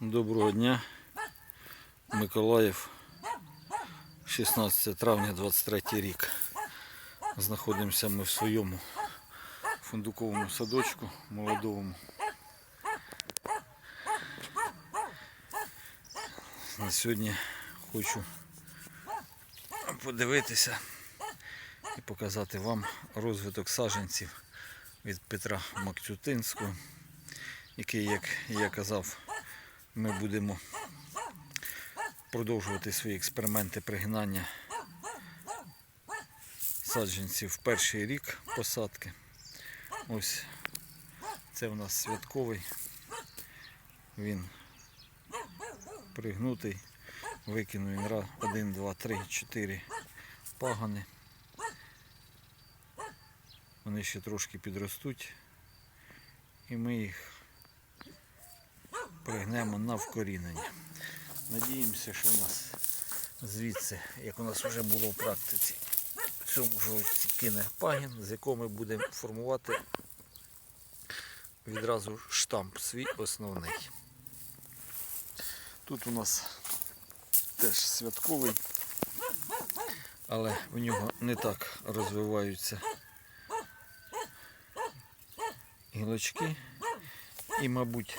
Доброго дня. Миколаїв. 16 травня 23 рік. Знаходимося ми в своєму фундуковому садочку молодому. На сьогодні хочу подивитися і показати вам розвиток саджанців від Петра Макцютинського, який, як я казав, ми будемо продовжувати свої експерименти пригнання саджанців в перший рік посадки. Ось це у нас святковий. Він пригнутий. Викинув він раз, 1, 2, 3, 4 пагани. Вони ще трошки підростуть. І ми їх пригнемо на вкорінення. Надіємося, що у нас звідси, як у нас вже було в практиці, в цьому ж кине пагін, з якого ми будемо формувати відразу штамп свій основний. Тут у нас теж святковий, але в нього не так розвиваються гілочки. І, мабуть,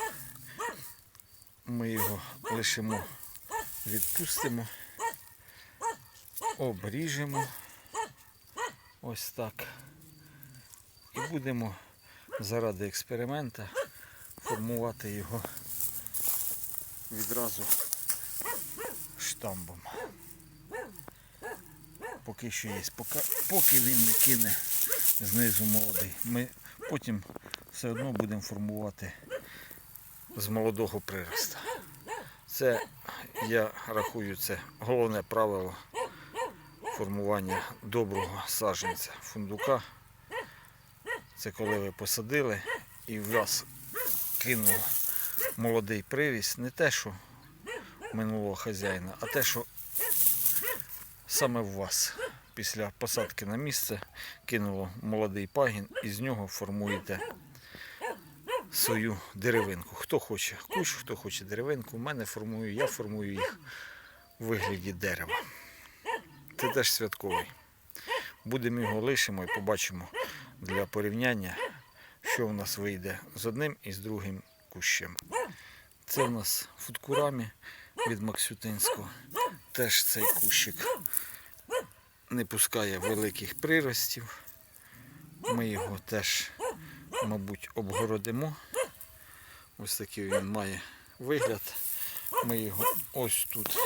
ми його лишимо, відпустимо, обріжемо ось так. І будемо заради експеримента формувати його відразу штамбом. Поки що є, поки, він не кине знизу молодий. Ми потім все одно будемо формувати з молодого прироста. Це я рахую це головне правило формування доброго саджанця фундука. Це коли ви посадили і в вас кинув молодий приріст, не те, що минулого хазяїна, а те, що саме в вас після посадки на місце кинуло молодий пагін і з нього формуєте свою деревинку. Хто хоче кущ, хто хоче деревинку, у мене формую, я формую їх у вигляді дерева. Це теж святковий. Будемо його лишимо і побачимо для порівняння, що в нас вийде з одним і з другим кущем. Це в нас футкурамі від Максютинського. Теж цей кущик не пускає великих приростів. Ми його теж, мабуть, обгородимо. Ось такий він має вигляд. Ми його ось тут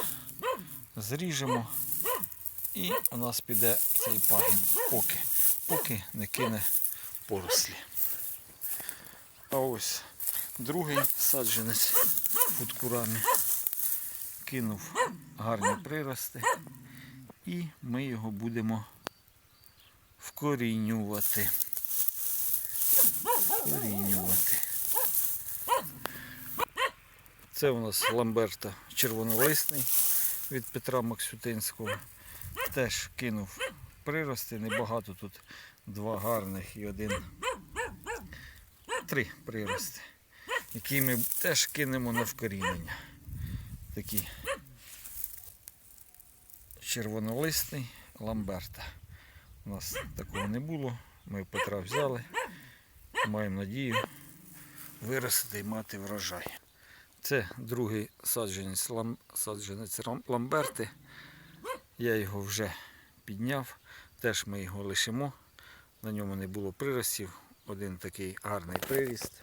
зріжемо. І у нас піде цей пагін поки, поки не кине порослі. А ось другий саджанець футкурамі кинув гарні прирости. І ми його будемо вкорінювати. Вкорінювати. Це у нас ламберта червонолисний від Петра Максютинського. Теж кинув прирости, небагато тут два гарних і один. Три прирости, які ми теж кинемо на вкорінення. Такі червонолисний ламберта. У нас такого не було. Ми Петра взяли. Маємо надію виростити і мати врожай. Це другий саджанець, лам, саджанець ламберти. Я його вже підняв. Теж ми його лишимо. На ньому не було приростів. Один такий гарний приріст.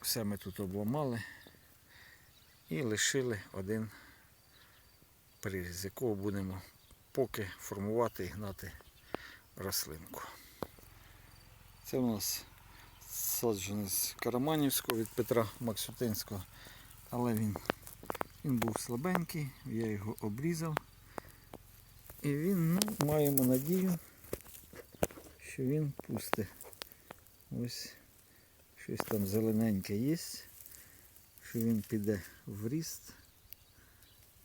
Все ми тут обламали і лишили один приріз, з якого будемо поки формувати і гнати рослинку. Це у нас саджанець Караманівського від Петра Максютинського, але він, він був слабенький, я його обрізав. І він, ну, маємо надію, що він пусте. Ось щось там зелененьке є, що він піде в ріст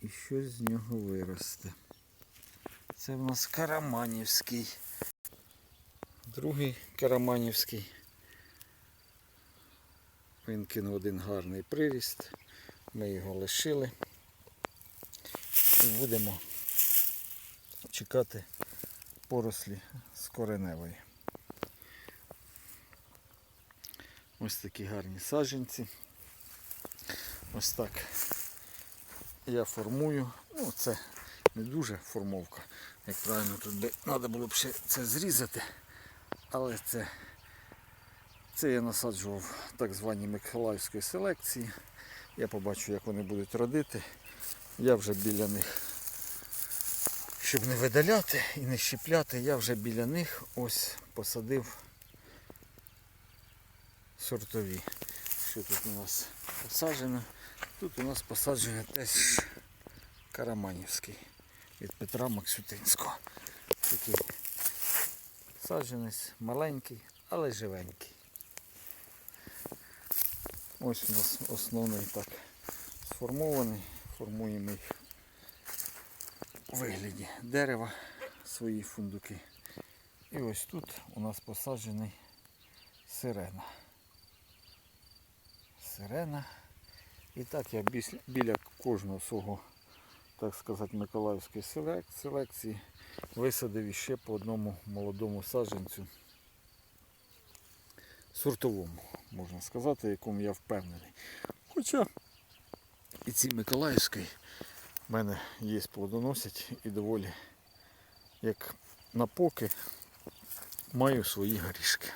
і щось з нього виросте. Це в нас Караманівський. Другий Караманівський. Він кинув один гарний приріст. Ми його лишили. І будемо чекати порослі з кореневої. Ось такі гарні саджанці. Ось так я формую. Ну, це не дуже формовка. Як правильно, тут треба було б ще це зрізати. Але це, це я насаджував так звані Миколаївської селекції. Я побачу, як вони будуть родити. Я вже біля них, щоб не видаляти і не щіпляти, я вже біля них ось посадив сортові. Що тут у нас посаджено? Тут у нас посаджено теж Караманівський від Петра Максютинського. Такий саджанець маленький, але живенький. Ось у нас основний так сформований. Формуємо їх у вигляді дерева, свої фундуки. І ось тут у нас посаджений сирена. Сирена. І так я біля кожного свого, так сказати, Миколаївської селекції висадив іще по одному молодому саджанцю. Сортовому, можна сказати, якому я впевнений. Хоча і ці Миколаївські в мене є плодоносять і доволі, як на поки, маю свої горішки.